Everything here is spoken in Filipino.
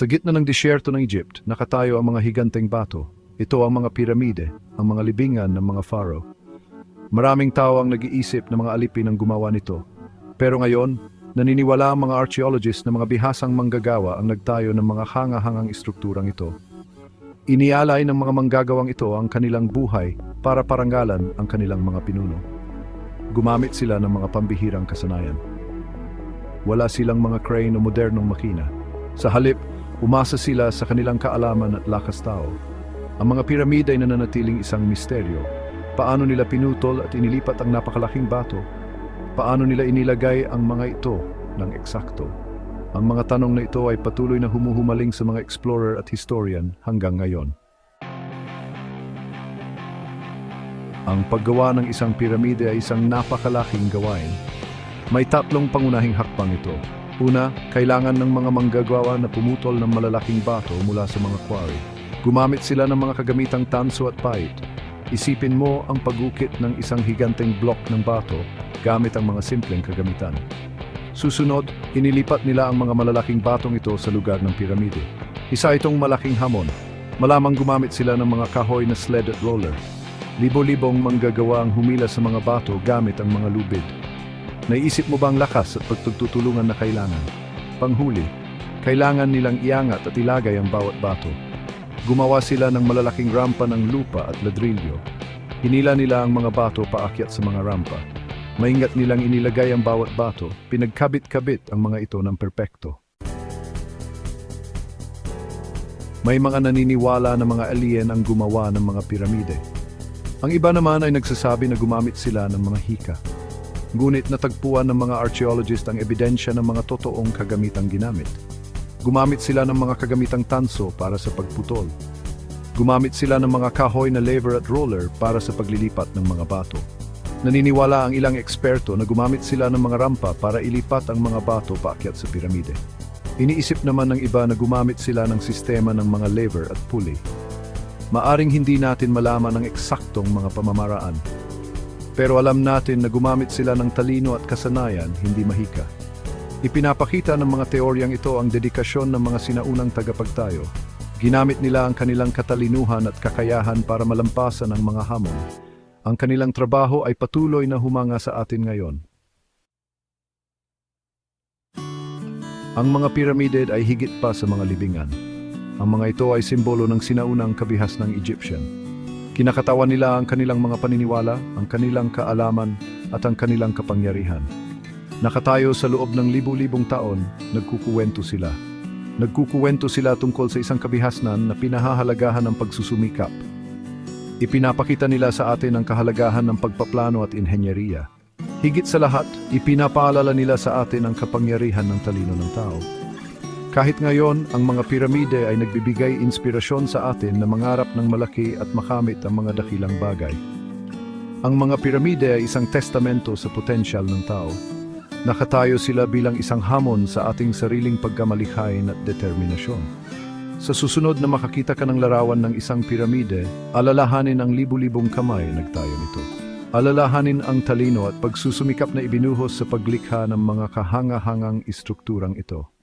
Sa gitna ng disyerto ng Egypt, nakatayo ang mga higanteng bato. Ito ang mga piramide, ang mga libingan ng mga pharaoh. Maraming tao ang nag-iisip na mga alipin ang gumawa nito. Pero ngayon, naniniwala ang mga archaeologists na mga bihasang manggagawa ang nagtayo ng mga hanga-hangang istrukturang ito. Inialay ng mga manggagawang ito ang kanilang buhay para parangalan ang kanilang mga pinuno. Gumamit sila ng mga pambihirang kasanayan. Wala silang mga crane o modernong makina. Sa halip, umasa sila sa kanilang kaalaman at lakas tao. Ang mga piramide ay nananatiling isang misteryo. Paano nila pinutol at inilipat ang napakalaking bato? Paano nila inilagay ang mga ito ng eksakto? Ang mga tanong na ito ay patuloy na humuhumaling sa mga explorer at historian hanggang ngayon. Ang paggawa ng isang piramide ay isang napakalaking gawain. May tatlong pangunahing hakbang ito. Una, kailangan ng mga manggagawa na pumutol ng malalaking bato mula sa mga quarry. Gumamit sila ng mga kagamitang tanso at pahit. Isipin mo ang pagukit ng isang higanteng block ng bato gamit ang mga simpleng kagamitan. Susunod, inilipat nila ang mga malalaking batong ito sa lugar ng piramide. Isa itong malaking hamon. Malamang gumamit sila ng mga kahoy na sled at roller. Libo-libong manggagawa ang humila sa mga bato gamit ang mga lubid. Naisip mo ba ang lakas at pagtutulungan na kailangan? Panghuli, kailangan nilang iangat at ilagay ang bawat bato. Gumawa sila ng malalaking rampa ng lupa at ladrilyo. Hinila nila ang mga bato paakyat sa mga rampa. Maingat nilang inilagay ang bawat bato, pinagkabit-kabit ang mga ito ng perpekto. May mga naniniwala na mga alien ang gumawa ng mga piramide. Ang iba naman ay nagsasabi na gumamit sila ng mga hika. Ngunit natagpuan ng mga archaeologist ang ebidensya ng mga totoong kagamitang ginamit. Gumamit sila ng mga kagamitang tanso para sa pagputol. Gumamit sila ng mga kahoy na lever at roller para sa paglilipat ng mga bato. Naniniwala ang ilang eksperto na gumamit sila ng mga rampa para ilipat ang mga bato paakyat sa piramide. Iniisip naman ng iba na gumamit sila ng sistema ng mga lever at pulley. Maaring hindi natin malaman ang eksaktong mga pamamaraan. Pero alam natin na gumamit sila ng talino at kasanayan, hindi mahika. Ipinapakita ng mga teoryang ito ang dedikasyon ng mga sinaunang tagapagtayo. Ginamit nila ang kanilang katalinuhan at kakayahan para malampasan ang mga hamon. Ang kanilang trabaho ay patuloy na humanga sa atin ngayon. Ang mga piramide ay higit pa sa mga libingan. Ang mga ito ay simbolo ng sinaunang kabihas ng Egyptian. Kinakatawan nila ang kanilang mga paniniwala, ang kanilang kaalaman, at ang kanilang kapangyarihan. Nakatayo sa loob ng libu-libong taon, nagkukuwento sila. Nagkukuwento sila tungkol sa isang kabihasnan na pinahahalagahan ng pagsusumikap. Ipinapakita nila sa atin ang kahalagahan ng pagpaplano at inhenyeriya. Higit sa lahat, ipinapaalala nila sa atin ang kapangyarihan ng talino ng tao. Kahit ngayon, ang mga piramide ay nagbibigay inspirasyon sa atin na mangarap ng malaki at makamit ang mga dakilang bagay. Ang mga piramide ay isang testamento sa potensyal ng tao. Nakatayo sila bilang isang hamon sa ating sariling pagkamalikhain at determinasyon. Sa susunod na makakita ka ng larawan ng isang piramide, alalahanin ang libu-libong kamay nagtayo nito. Alalahanin ang talino at pagsusumikap na ibinuhos sa paglikha ng mga kahanga-hangang istrukturang ito.